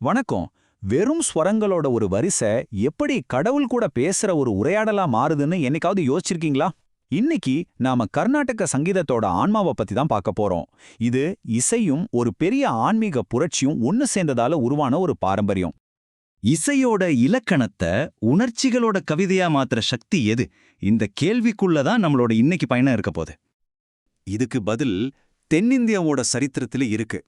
வணக்கம். வெறும் ஸ்வரங்களோட ஒரு வரிசை எப்படி கடவுள் கூட பேசுற ஒரு உரையாடலா மாறுதுன்னு என்னைக்காவது யோசிச்சிருக்கீங்களா? இன்னைக்கு நாம கர்நாடக சங்கீதத்தோட ஆன்மாவை பத்தி தான் பார்க்க போறோம். இது இசையும் ஒரு பெரிய ஆன்மீக புரட்சியும் ஒன்னு சேர்ந்ததால உருவான ஒரு பாரம்பரியம். இசையோட இலக்கணத்தை உணர்ச்சிகளோட கவிதையா மாத்துற சக்தி எது? இந்த கேள்விக்குள்ள தான் நம்மளோட இன்னைக்கு பயணம் இருக்க போகுது. இதுக்கு பதில் தென்னிந்தியாவோட சரித்திரத்துல இருக்கு.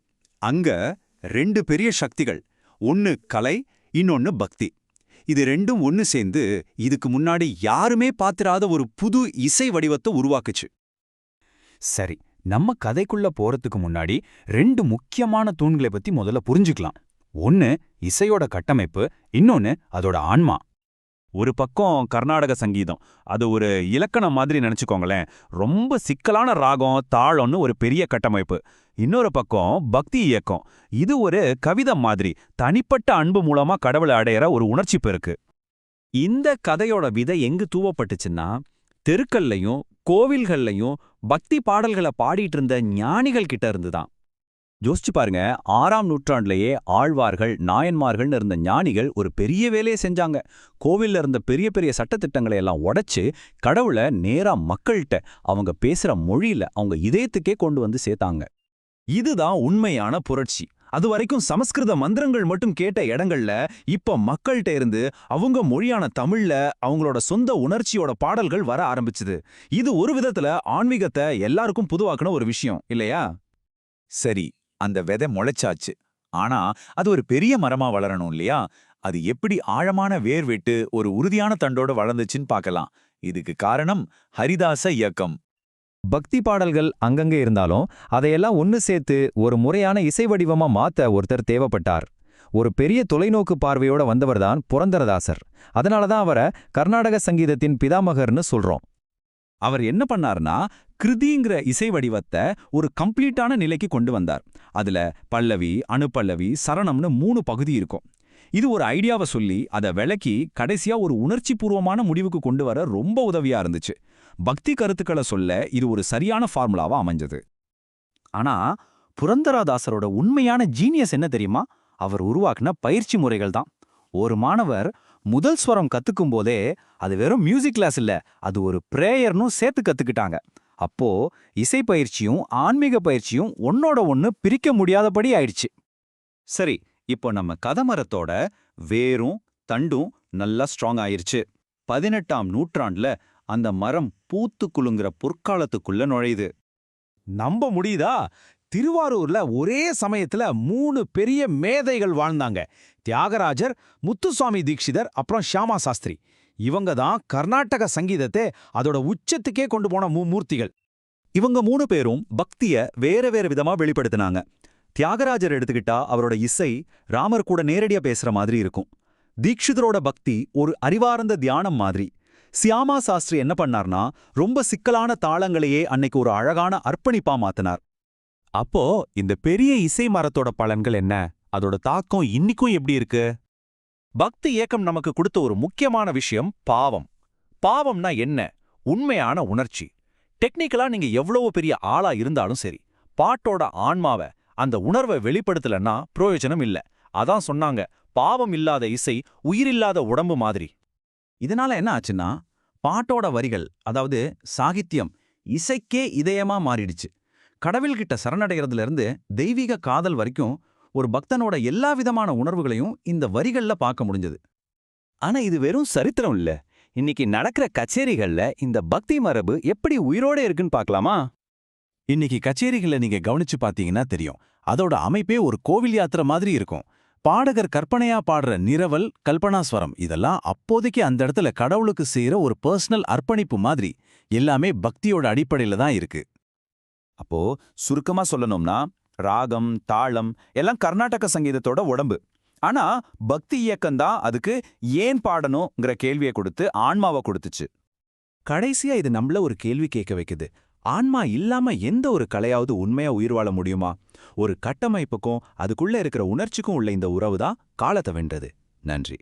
அங்க ரெண்டு பெரிய சக்திகள் ஒன்னு கலை இன்னொன்னு பக்தி. இது ரெண்டும் ஒன்னு சேர்ந்து இதுக்கு முன்னாடி யாருமே பார்த்திராத ஒரு புது இசை வடிவத்தை உருவாக்குச்சு. சரி நம்ம கதைக்குள்ள போறதுக்கு முன்னாடி ரெண்டு முக்கியமான தூண்களை பத்தி முதல்ல புரிஞ்சுக்கலாம். ஒன்னு இசையோட கட்டமைப்பு இன்னொன்னு அதோட ஆன்மா. ஒரு பக்கம் கர்நாடக சங்கீதம் அது ஒரு இலக்கணம் மாதிரி நினைச்சுக்கோங்களேன். ரொம்ப சிக்கலான ராகம் தாளம்னு ஒரு பெரிய கட்டமைப்பு. இன்னொரு பக்கம் பக்தி இயக்கம். இது ஒரு கவிதை மாதிரி தனிப்பட்ட அன்பு மூலமா கடவுளை அடையிற ஒரு உணர்ச்சி பெருக்கு. இந்த கதையோட விதை எங்கு தூவப்பட்டுச்சுன்னா தெருக்கள்லையும் கோவில்கள்லையும் பக்தி பாடல்களை பாடிட்டு இருந்த ஞானிகள் கிட்ட இருந்துதான் யோசிச்சு பாருங்க ஆறாம் நூற்றாண்டுலேயே ஆழ்வார்கள் நாயன்மார்கள்னு இருந்த ஞானிகள் ஒரு பெரிய வேலையை செஞ்சாங்க. கோவில்ல இருந்த பெரிய பெரிய சட்டத்திட்டங்களை எல்லாம் உடைச்சு கடவுளை நேரா மக்கள்கிட்ட அவங்க பேசுற மொழியில அவங்க இதயத்துக்கே கொண்டு வந்து சேர்த்தாங்க. இதுதான் உண்மையான புரட்சி. அது வரைக்கும் சமஸ்கிருத மந்திரங்கள் மட்டும் கேட்ட இடங்கள்ல இப்ப மக்கள்கிட்ட இருந்து அவங்க மொழியான தமிழ்ல அவங்களோட சொந்த உணர்ச்சியோட பாடல்கள் வர ஆரம்பிச்சுது. இது ஒரு விதத்துல ஆன்மீகத்தை எல்லாருக்கும் புதுவாக்குன ஒரு விஷயம் இல்லையா? சரி அந்த விதை முளைச்சாச்சு. ஆனா அது ஒரு பெரிய மரமா வளரணும் இல்லையா? அது எப்படி ஆழமான வேர் வெட்டு ஒரு உறுதியான தண்டோட வளர்ந்துச்சுன்னு பார்க்கலாம். இதுக்கு காரணம் ஹரிதாச இயக்கம். பக்தி பாடல்கள் அங்கங்கே இருந்தாலும் அதையெல்லாம் ஒன்னு சேர்த்து ஒரு முறையான இசை வடிவமா மாத்த ஒருத்தர் தேவைப்பட்டார். ஒரு பெரிய தொலைநோக்கு பார்வையோட வந்தவர்தான் புரந்தரதாசர். அதனாலதான் அவரை கர்நாடக சங்கீதத்தின் பிதாமகர்னு சொல்றோம். அவர் என்ன பண்ணார்னா கிருதிங்கிற இசை வடிவத்தை ஒரு கம்ப்ளீட்டான நிலைக்கு கொண்டு வந்தார். அதுல பல்லவி அணுப்பல்லவி சரணம்னு மூணு பகுதி இருக்கும். இது ஒரு ஐடியாவை சொல்லி அதை விளக்கி கடைசியா ஒரு உணர்ச்சிபூர்வமான முடிவுக்கு கொண்டு வர ரொம்ப உதவியா இருந்துச்சு. பக்தி கருத்துக்களை சொல்ல இது ஒரு சரியான ஃபார்முலாவா அமைஞ்சது. ஆனா புரந்தராதாசரோட உண்மையான ஜீனியஸ் என்ன தெரியுமா? அவர் உருவாக்குன பயிற்சி முறைகள் தான். ஒரு மாணவர் முதல் ஸ்வரம் கத்துக்கும் போதே அது வெறும் மியூசிக் கிளாஸ் இல்ல அது ஒரு பிரேயர்னும் சேர்த்து கத்துக்கிட்டாங்க. அப்போ இசை பயிற்சியும் ஆன்மீக பயிற்சியும் ஒன்னோட ஒன்னு பிரிக்க முடியாதபடி ஆயிடுச்சு. சரி இப்போ நம்ம கதமரத்தோட வேரும் தண்டும் நல்லா ஸ்ட்ராங் ஆயிருச்சு. பதினெட்டாம் நூற்றாண்டுல அந்த மரம் பூத்து குலுங்குற பொற்காலத்துக்குள்ள நுழையுது. நம்ப முடியுதா? திருவாரூர்ல ஒரே சமயத்துல மூணு பெரிய மேதைகள் வாழ்ந்தாங்க. தியாகராஜர் முத்துசுவாமி தீட்சிதர் அப்புறம் ஷியாமா சாஸ்திரி. இவங்க தான் கர்நாடக சங்கீதத்தை அதோட உச்சத்துக்கே கொண்டு போன மூர்த்திகள். இவங்க மூணு பேரும் பக்திய வேற வேற விதமா வெளிப்படுத்தினாங்க. தியாகராஜர் எடுத்துக்கிட்டா அவரோட இசை ராமர் கூட நேரடியா பேசுற மாதிரி இருக்கும். தீக்ஷிதரோட பக்தி ஒரு அறிவார்ந்த தியானம் மாதிரி. சியாமா சாஸ்திரி என்ன பண்ணார்னா ரொம்ப சிக்கலான தாளங்களையே அன்னைக்கு ஒரு அழகான அர்ப்பணிப்பா மாத்தினார். அப்போ இந்த பெரிய இசை மரத்தோட பலன்கள் என்ன? அதோட தாக்கம் இன்னிக்கும் எப்படி இருக்கு? பக்தி இயக்கம் நமக்கு கொடுத்த ஒரு முக்கியமான விஷயம் பாவம். பாவம்னா என்ன? உண்மையான உணர்ச்சி. டெக்னிக்கலா நீங்க எவ்வளவு பெரிய ஆளா இருந்தாலும் சரி பாட்டோட ஆன்மாவை அந்த உணர்வை வெளிப்படுத்தலன்னா பிரயோஜனம் இல்ல. அதான் சொன்னாங்க பாவம் இல்லாத இசை உயிரில்லாத உடம்பு மாதிரி. இதனால என்ன ஆச்சுன்னா பாட்டோட வரிகள் அதாவது சாகித்யம் இசைக்கே இதயமா மாறிடுச்சு. கடவுள்கிட்ட சரணடைகிறதுல இருந்து தெய்வீக காதல் வரைக்கும் ஒரு பக்தனோட எல்லா விதமான உணர்வுகளையும் இந்த வரிகள்ல பார்க்க முடிஞ்சது. ஆனா இது வெறும் சரித்திரம் இல்ல. இன்னைக்கு நடக்கிற கச்சேரிகள்ல இந்த பக்தி மரபு எப்படி உயிரோட இருக்குன்னு பார்க்கலாமா? இன்னைக்கு கச்சேரிகளை நீங்க கவனிச்சு பாத்தீங்கன்னா தெரியும். அதோட அமைப்பே ஒரு கோவில் யாத்திரை மாதிரி இருக்கும். பாடகர் கற்பனையா பாடுற நிரவல் கல்பனாஸ்வரம் இதெல்லாம் அப்போதைக்கு அந்த இடத்துல கடவுளுக்கு செய்யற ஒரு பர்சனல் அர்ப்பணிப்பு மாதிரி. எல்லாமே பக்தியோட அடிப்படையில தான் இருக்கு. அப்போ சுருக்கமா சொல்லணும்னா ராகம் தாளம் எல்லாம் கர்நாடக சங்கீதத்தோட உடம்பு. ஆனா பக்தி இயக்கம்தான் அதுக்கு ஏன் பாடணுங்கிற கேள்வியை கொடுத்து ஆன்மாவை கொடுத்துச்சு. கடைசியா இது நம்மள ஒரு கேள்வி கேட்க வைக்குது. ஆன்மா இல்லாம எந்த ஒரு கலையாவது உண்மையா உயிர் வாழ முடியுமா? ஒரு கட்டமைப்புக்கும் அதுக்குள்ள இருக்கிற உணர்ச்சிக்கும் உள்ள இந்த உறவு தான் காலத்தை வென்றது. நன்றி.